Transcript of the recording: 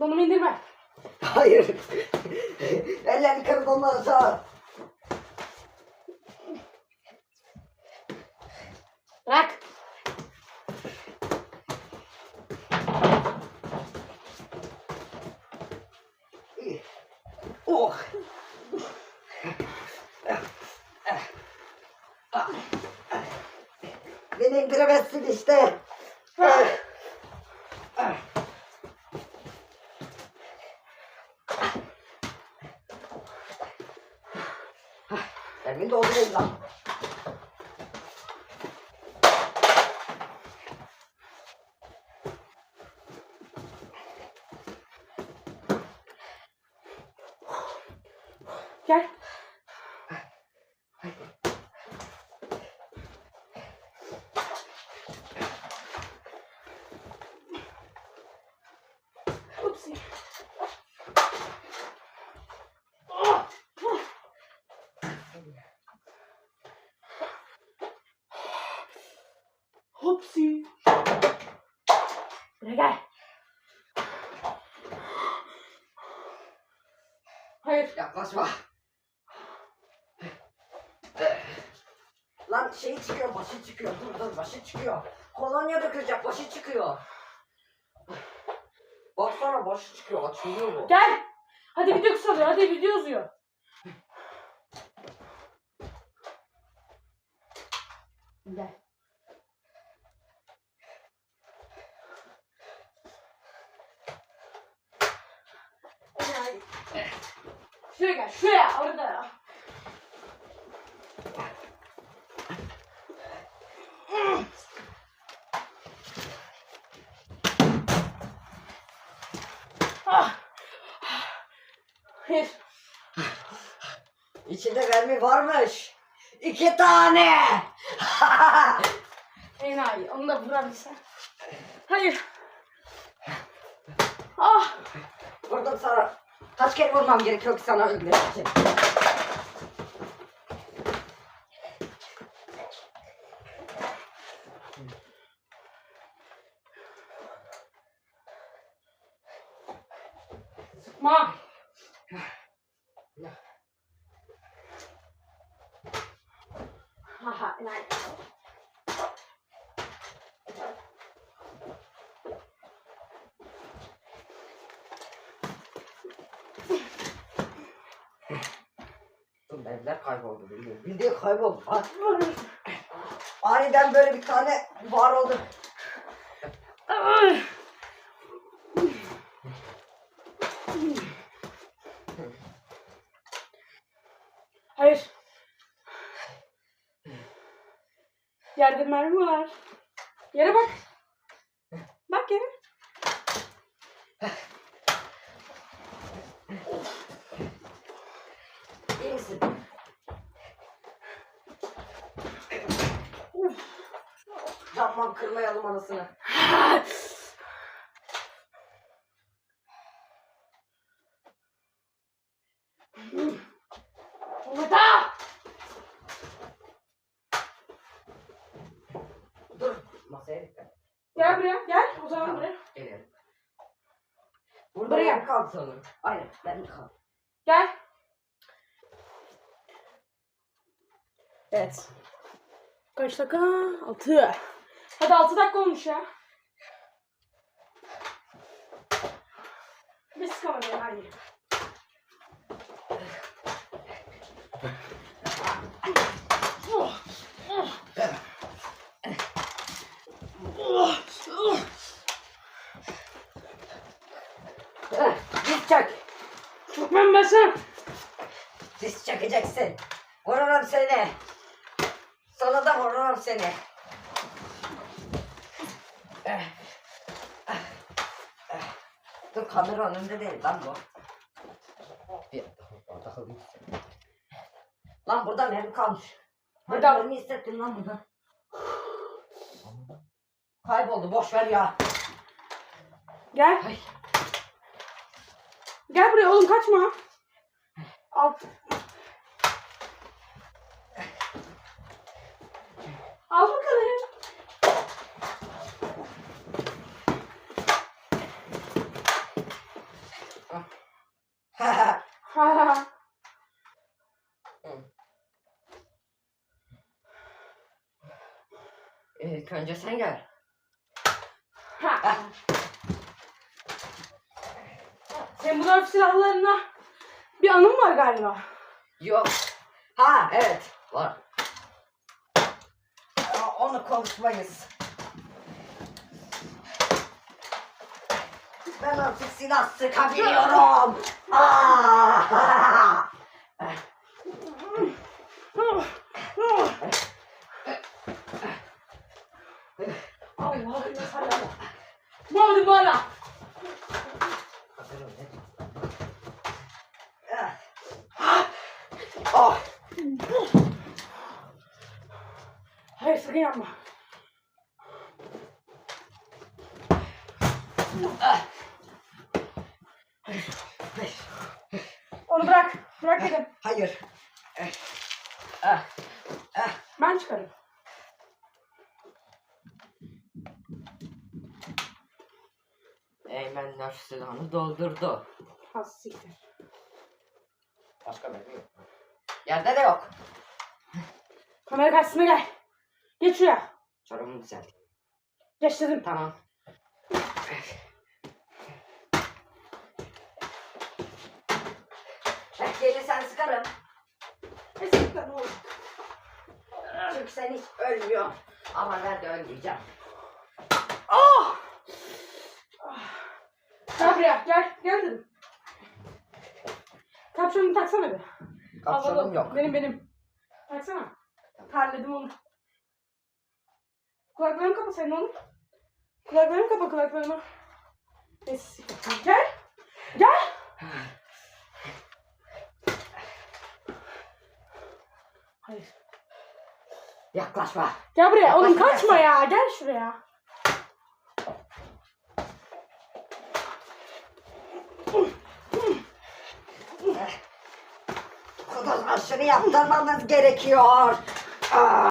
Donumu indirme. Hayır. Ellerini kırıp ondan sonra. Bırak. Oh. Beni indiremezsin işte. Emin doldurayım lan. Gel. Upsi. Ah! Hopsi. Buraya gel. Hayır. Yaklaşma. Lan şey çıkıyor, başı çıkıyor. Dur dur, başı çıkıyor. Kolonya dökülecek, başı çıkıyor. Baksana başı çıkıyor, açılıyor bu. Gel. Hadi video kısalıyor. Hadi video uzuyor. Gel. Gel. Şuraya gel. Şuraya. Orada. Ah. Hayır. İçinde vermi varmış. İki tane. Enayi. Onu da vurabilsen. Hayır. Ah. Vurdum sana. Kaç kere vurmam gerekiyor ki sana öldürmek için? Sıkma. Haha. Enayi. Evler kayboldu bildiğin. Bildiğin kayboldu. Aniden böyle bir tane var oldu. Ay. Hayır. Yerde mermi var. Yere bak. Bak yere. İyi misin? Yapmam kırmayalım anasını. Umut'a! Dur. Masaya dikkat. Gel buraya. Gel. O zaman buraya. Geliyorum. Burada Buraya. kaldı sanırım. Aynen ben de kaldım. Gel. Evet. Kaç dakika? Altı. Hadi altı dakika olmuş ya. Bir sıkamadın hadi. Diz çök. Çok ben basın. Diz çökeceksin. Vururum seni. Sana da vururum seni. Eh, eh, eh. Dur kamera önünde değil lan bu. Bir orada kalayım. Lan burada mermi kalmış. Burada. Mermi hissettim lan burada. Kayboldu boş ver ya. Gel. Ay. Gel buraya oğlum kaçma. Alt. Al bakalım. İlk önce sen gel. Sen bu dört silahlarına bir anın var galiba. Yok. Ha evet var. Aa, onu konuşmayız. Ben artık silah sıkabiliyorum. Aa! Allah'ım ya sana. Bana bana. Oh, Hayır sakın yapma. Onu bırak. Bırak dedim. hayır. Ah, Ben çıkarım. Eymenler silahını doldurdu. Ha siktir. Başka bir yok. Yerde de yok. Kamera karşısına gel. Geç şuraya. Çorabımı düzelt. Geç dedim. Tamam. Gelirsen sıkarım. Kesinlikle ne olur. Çünkü sen hiç ölmüyor. Ama ben de ölmeyeceğim. Ah! Gel buraya. Gel. Gel dedim. Kapşonunu taksana bir. Kapşonum al. yok. Benim benim. Taksana. Terledim onu. Kulaklarını kapa senin oğlum. Kulaklarını kapa kulaklarını. Neyse. Gel. Gel. Hayır. Yaklaşma. Gel buraya. Oğlum Yaklaşma kaçma ya. Gel şuraya. Kuduz aşırı yaptırmamız gerekiyor. Aa!